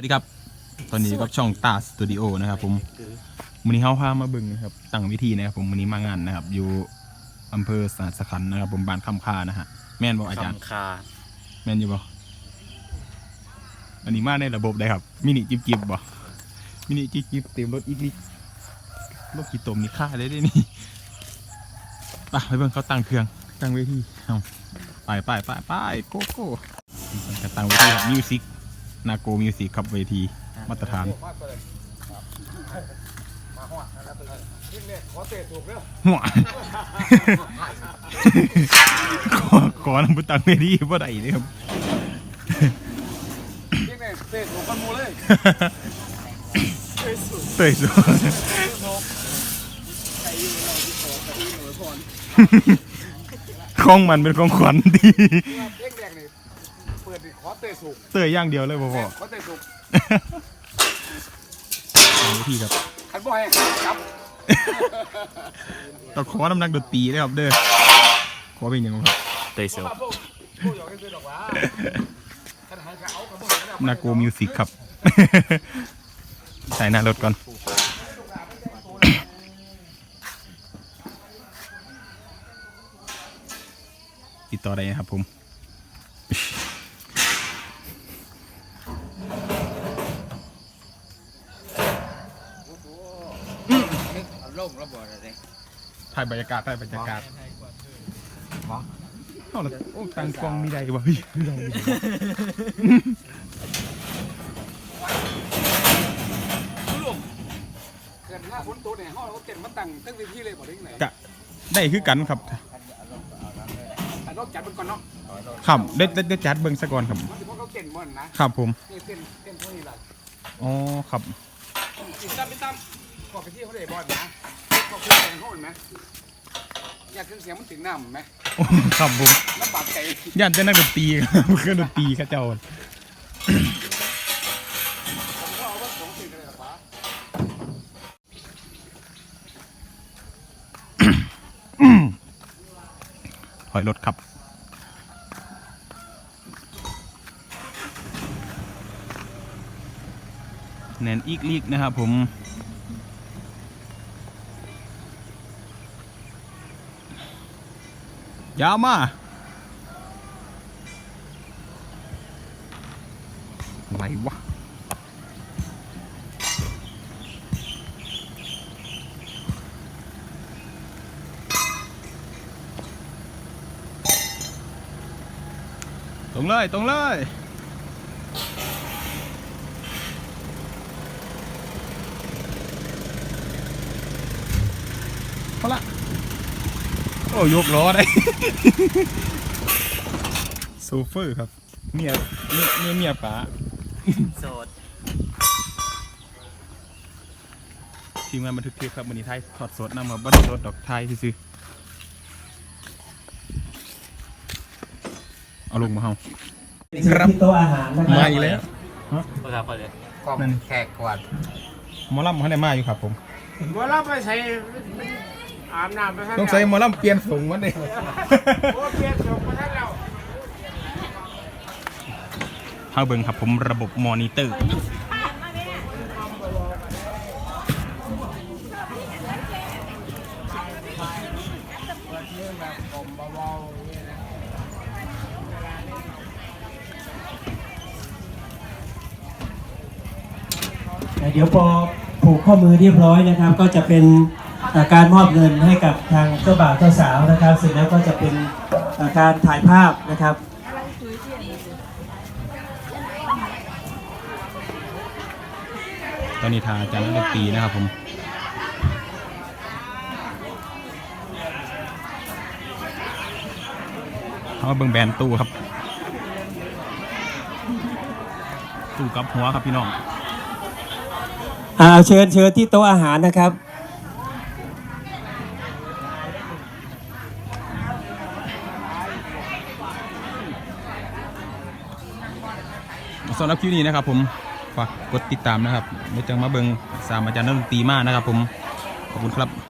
สวัสดีครับ ตอนนี้ก็ช่องตาสตูดิโอนะครับผมวันนี้เฮาพามาเบึงนะครับตั้งวิธีนะครับผมวันนี้มางานนะครับ อยู่อำเภอสาสขันธ์นะครับ ผมบ้านคำคานะฮะแม่นบอกอาจารย์คำคาแม่นอยู่บ่อันนี้มาในระบบได้ครับมินิจิบจิบบ่มินิจิบจิบเต็มรถอีกนิดรถกี่ตมนี่ค่าเลยได้นี่ไปไปเบิ่งเขาตั้งเครื่องตั้งเวทีเอาไปไปไปไปโกโก้กตั้งเวทีครับมิวสิก นาโกมิวสิกครับเวทีมาตรฐานหัวขอขอนำไปตั้งเวทีบ่ได้เลยครับเรียกไงเฟซของกันโมเลยเตยสุดของมันเป็นของขวัญดี เรียกแดงนี่เปิดดิ ขอเตะสุกเตยอย่างเดียวเลยพ่อพ่อขอเตะสุกเอาวิธีครับขันบ่ให้จับต้องขอน้ำหนักดนตรีเลยครับเด้อขอเป็นอย่างไรครับเตยเซลพวกพวกอยากให้ซื้อดอกว่าขันหายขาเอากระบอกนาโกมิวสิกครับใส่หน้ารถก่อนติดต่อได้นะครับผม ลงระเบิดอะไรถ่ายบรรยากาศถ่ายบรรยากาศเอาละโอ้ตังกล้องมีได้บ่พี่มีได้มีได้เกิดหน้าฝนตัวเนี่ยห้องเราเก็บมาตั้งตั้งวิธีเลยบ่ได้ยังไงกะได้คือกันครับแต่เราจัดมันก่อนเนาะครับได้ได้ได้จัดเบิ่งซะก่อนครับมันจะพวกเขาเก่งมันนะครับผม นี่เต้นเต้นพวกนี้แหละอ๋อครับอีกตั้มอีกตั้ม ขอไปที่เขาเลยบอลนะขอเครื่องเสียงเขาเห็นไหมอยากเครื่องเสียงมันถึงน้ำไหมโอ้ครับผมลำบากใจย่านจะนักดนตรีครับเครื่องดนตรีเข้าเจ้าผมก็เอาว่าสองสิ่งกันเลยหรอปะถอยรถครับแนนอีกลีกนะครับผม ยาวมาอะไรวะตรงเลยตรงเลยพอละ อ้ยกล้อได้โซเฟอร์ครับ เมียเมียเมียเมียป๋าโสดทีมงานบันทึกคลิปครับวันนี้ไทยถอดสดนำมาบันทึกสดดอกไทยซื้อๆเอาลงมาเฮาครับที่โต๊ะอาหารนะคมารับอีกแล้วเวลาพอเลยกองแขกกวาดหมอลำเขาได้มาอยู่ครับผมบัวรับไปใส่ อาบน้ำไปท่านต้องใส่หมอลำเปลี่ยนสูงวันนี้โอ้เปลี่ยนส่งไปท่านแล้วเฮาเบิ่งครับผมระบบมอนิเตอร์เดี๋ยวพอผูกข้อมือเรียบร้อยนะครับ ก็จะเป็นอ่า การมอบเงินให้กับทางเจ้าบ่าวเจ้าสาวนะครับ เสร็จแล้วก็จะเป็นอ่าการถ่ายภาพนะครับตอนนี้ทางอาจารย์นักดนตรีนะครับผมเขามาเบิ่งแบรนด์ตู้ครับ ตู้กับหัวครับพี่น้องอ่าเอาเชิญเชิญที่โต๊ะอาหารนะครับ สำหรับคลิปนี้นะครับผมฝากกดติดตามนะครับเดี๋ยวจะมาเบิ่งสามอาจารย์นักดนตรีมากนะครับผมขอบคุณครับ